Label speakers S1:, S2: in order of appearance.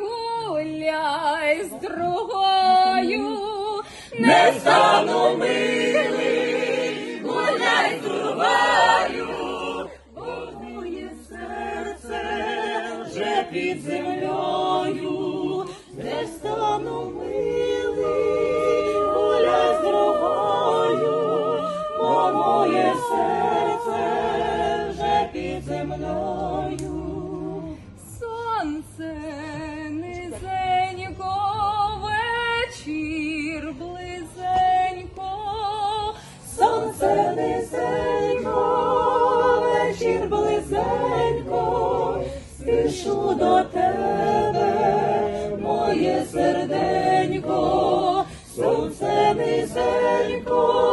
S1: гуляй з другою.
S2: Не стану милий, гуляй з другою, бо моє серце вже під землею, не стану милий, гуляй з другою, бо моє серце вже під землею.
S1: Сонце вечір
S2: спішу до тебе, моє серденько, сонце низенько,